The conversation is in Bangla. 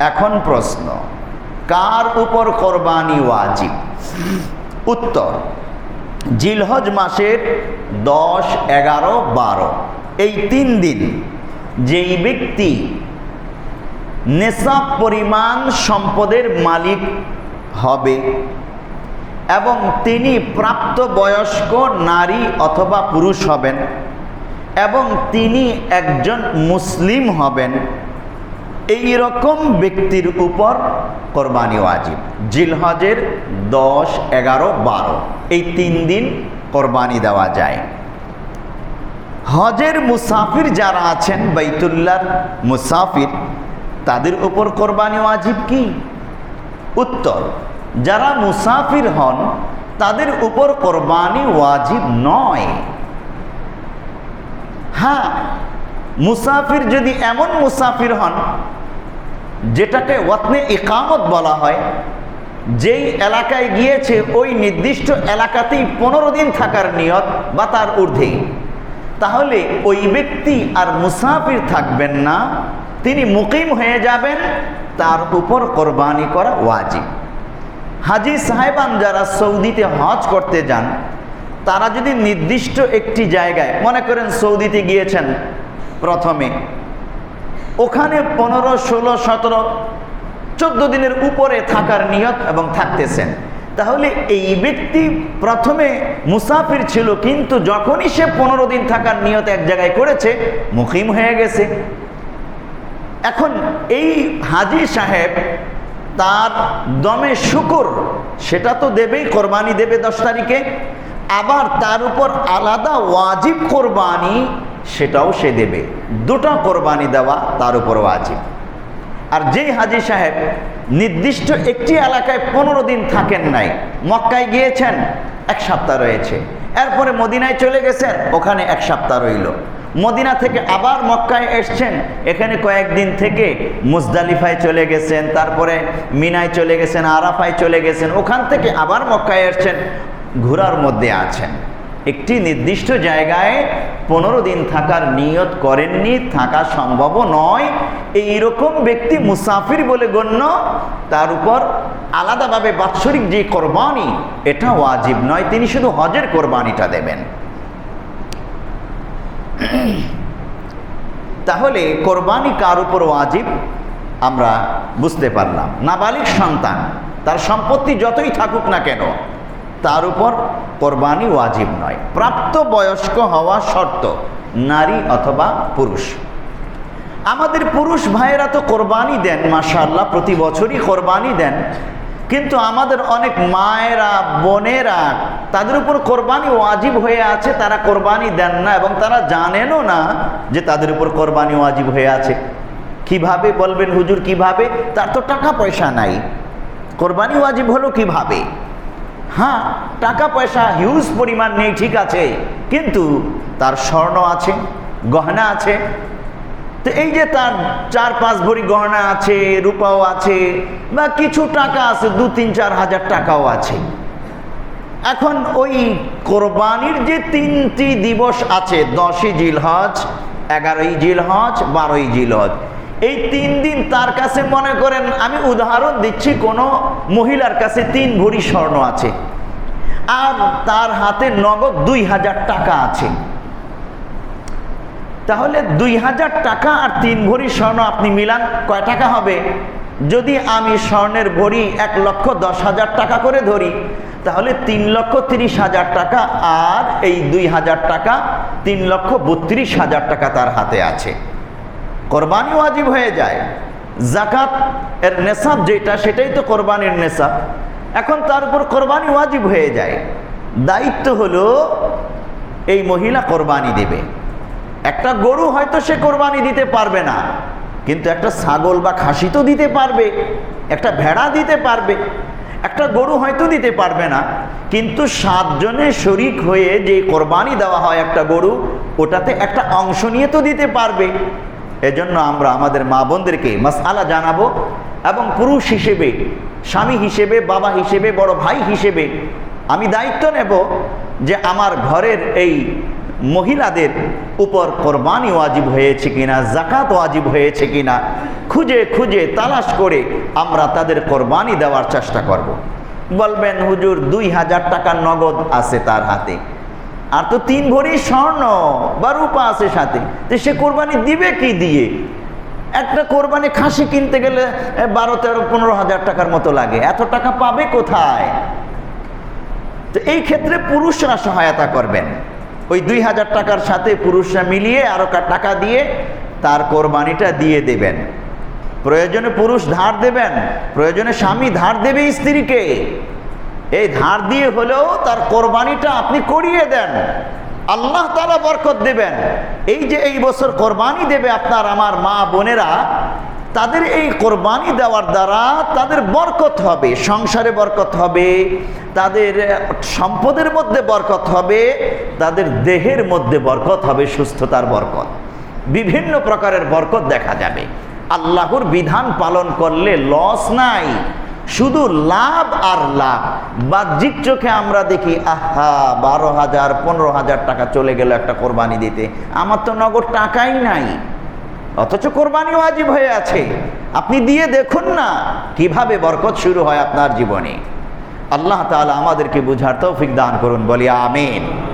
এখন প্রশ্ন, কার উপর কোরবানি ওয়াজিব? উত্তর, জিলহজ মাসের দশ, এগারো, বারো। এই তিন দিন যেই ব্যক্তি নেশা পরিমাণ সম্পদের মালিক হবে এবং তিনি প্রাপ্তবয়স্ক নারী অথবা পুরুষ হবেন এবং তিনি একজন মুসলিম হবেন এই রকম ব্যক্তির উপর কোরবানি ওয়াজিব। জিলহজের দশ, এগারো, বারো। এই তিন দিন কোরবানি দেওয়া যায়। হজের মুসাফির যারা আছেন বাইতুল্লার মুসাফির, তাদের উপর কোরবানি ওয়াজিব কি? উত্তর, যারা মুসাফির হন, তাদের উপর কোরবানি ওয়াজিব নয়। হ্যাঁ মুসাফির যদি এমন মুসাফির হন যেটাকে ওয়াতনে ইকামত বলা হয়, যেই এলাকায় গিয়েছে ওই নির্দিষ্ট এলাকাতেই পনেরো দিন থাকার নিয়ত বা তার ঊর্ধ্বে। তাহলে ওই ব্যক্তি আর মুসাফির থাকবেন না, তিনি মুকিম হয়ে যাবেন, তার উপর কোরবানি করা ওয়াজিব। হাজি সাহেবান যারা সৌদিতে হজ করতে যান, তারা যদি নির্দিষ্ট একটি জায়গায়, মনে করেন সৌদিতে গিয়েছেন প্রথমে ওখানে পনেরো, ষোলো, সতেরো, চোদ্দ দিনের উপরে থাকার নিয়ত এবং থাকতেছেন। তাহলে এই ব্যক্তি প্রথমে মুসাফির ছিল, কিন্তু যখনই সে পনেরো দিন থাকার নিয়ত এক জায়গায় করেছে মুখিম হয়ে গেছে। এখন এই হাজি সাহেব তার দমে শুকুর, সেটা তো দেবেই, কোরবানি দেবে দশ তারিখে। আবার তার উপর আলাদা ওয়াজিব কোরবানি সেটাও সে দেবে। দুটো কোরবানি দেওয়া তার উপর ওয়াজিব আর যেই হাজি সাহেব নির্দিষ্ট একটি এলাকায় পনেরো দিন থাকেন নাই, মক্কায় গিয়েছেন, এক সপ্তাহ রয়েছে। এরপরে মদিনায় চলে গেছেন, ওখানে এক সপ্তাহ রইল। মদিনা থেকে আবার মক্কায় এসছেন, এখানে কয়েকদিন থেকে মুজদালিফায় চলে গেছেন, তারপরে মিনায় চলে গেছেন, আরাফায় চলে গেছেন, ওখান থেকে আবার মক্কায় এসছেন, ঘোরার মধ্যে আছেন। একটি নির্দিষ্ট জায়গায় পনেরো দিন থাকার নিয়ত করেননি, থাকা সম্ভব নয়। এইরকম ব্যক্তি মুসাফির বলে গণ্য, তার উপর আলাদাভাবে বাৎসরিক যে কোরবানি, এটা ওয়াজিব নয়। তিনি শুধু হজের কোরবানিটা দেবেন। তাহলে কোরবানি কার উপর ওয়াজিব? আমরা বুঝতে পারলাম। নাবালিক সন্তান, তার সম্পত্তি যতই থাকুক না কেন তার উপর কোরবানি ওয়াজিব নয়। প্রাপ্ত বয়স্ক হওয়া শর্ত, নারী অথবা পুরুষ। আমাদের পুরুষ ভাইয়েরা তো কোরবানি দেন মাশাল্লাহ প্রতি বছরই কোরবানি দেন। কিন্তু আমাদের অনেক মায়েরা, বোনেরা, তাদের উপর কোরবানি ওয়াজিব হয়ে আছে, তারা কোরবানি দেন না এবং তারা জানেনও না যে তাদের উপর কোরবানি ওয়াজিব হয়ে আছে। কীভাবে বলবেন হুজুর, কীভাবে? তার তো টাকা পয়সা নাই। কোরবানি ওয়াজিব হলো কীভাবে? হ্যাঁ টাকা পয়সা হিউজ পরিমাণ নেই, ঠিক আছে। কিন্তু তার স্বর্ণ আছে, গহনা আছে। তো এই যে তার চার পাঁচ ভরি গহনা আছে, রূপাও আছে, বা কিছু টাকা আছে, দু তিন চার হাজার টাকাও আছে। এখন ওই কোরবানির যে তিনটি দিবস আছে, দশই জিলহজ, এগারোই জিলহজ, বারোই জিলহজ এই তিন দিন তার কাছে মনে করেন, আমি উদাহরণ দিচ্ছি, কোনো মহিলার কাছে তিন ভরি স্বর্ণ আছে, আর তার হাতে নগদ দুই হাজার টাকা আছে। তাহলে দুই হাজার টাকা আর তিন ভরি স্বর্ণ আপনি মিলান, কয় টাকা হবে? যদি আমি স্বর্ণের ভরি এক লক্ষ দশ হাজার টাকা করে ধরি, তাহলে তিন লক্ষ তিরিশ হাজার টাকা, আর এই দুই হাজার টাকা তিন লক্ষ বত্রিশ হাজার টাকা তার হাতে আছে। কোরবানি ওয়াজিব হয়ে যায়। জাকাত এর নেশাব যেটা, সেটাই তো কোরবানির নেশাব। এখন তার উপর কোরবানি ওয়াজিব হয়ে যায়। দায়িত্ব হলো এই মহিলা কোরবানি দেবে। একটা গরু হয়তো সে কোরবানি দিতে পারবে না, কিন্তু একটা ছাগল বা খাসি তো দিতে পারবে, একটা ভেড়া দিতে পারবে, একটা গরু হয়তো দিতে পারবে না, কিন্তু সাতজনের শরিক হয়ে যে কোরবানি দেওয়া হয় একটা গরু, ওটাতে একটা অংশ নিয়ে তো দিতে পারবে। এজন্য আমরা আমাদের মা বোনদেরকে মাসালা জানাব এবং পুরুষ হিসেবে, স্বামী হিসেবে, বাবা হিসেবে, বড় ভাই হিসেবে আমি দায়িত্ব নেব যে আমার ঘরের এই মহিলাদের উপর কোরবানি ওয়াজিব হয়েছে কিনা জাকাত ওয়াজিব হয়েছে কিনা, খুঁজে খুঁজে তালাশ করে আমরা তাদের কোরবানি দেওয়ার চেষ্টা করব। বলবেন, হুজুর, দুই হাজার টাকা নগদ আছে তার হাতে আর তো তিন ভরি স্বর্ণ বা রূপা আছে সাথে। তো সে কোরবানি দিবে কি দিয়ে? একটা কোরবানি খাসি কিনতে গেলে বারো, তেরো, পনেরো হাজার টাকার মতো লাগে। এত টাকা পাবে কোথায়? তো এই ক্ষেত্রে পুরুষরা সহায়তা করবেন। ওই দুই হাজার টাকার সাথে পুরুষরা মিলিয়ে আরও টাকা দিয়ে তার কোরবানিটা দিয়ে দেবেন। প্রয়োজনে পুরুষ ধার দেবেন, প্রয়োজনে স্বামী ধার দেবে স্ত্রীকে। এই ধার দিয়ে হলেও তার কোরবানিটা আপনি করিয়ে দেন। আল্লাহ তারা বরকত দেবেন। এই যে এই বছর কোরবানি দেবে আপনার আমার মা বোনেরা, তাদের এই কোরবানি দেওয়ার দ্বারা তাদের বরকত হবে, সংসারে বরকত হবে, তাদের সম্পদের মধ্যে বরকত হবে, তাদের দেহের মধ্যে বরকত হবে, সুস্থতার বরকত। বিভিন্ন প্রকারের বরকত দেখা যাবে। আল্লাহর বিধান পালন করলে লস নাই। শুধু লাভ আর লাভ। বাহ্যিক চোখে আমরা দেখি, আহা, বারো হাজার, পনেরো হাজার টাকা চলে গেল একটা কোরবানি দিতে। আমার তো নগদ টাকাই নাই। অথচ কোরবানি ওয়াজিব হয়ে আছে। আপনি দিয়ে দেখুন না কীভাবে বরকত শুরু হয় আপনার জীবনে। আল্লাহ তাআলা আমাদেরকে বুঝার তৌফিক দান করুন, বলি আমিন।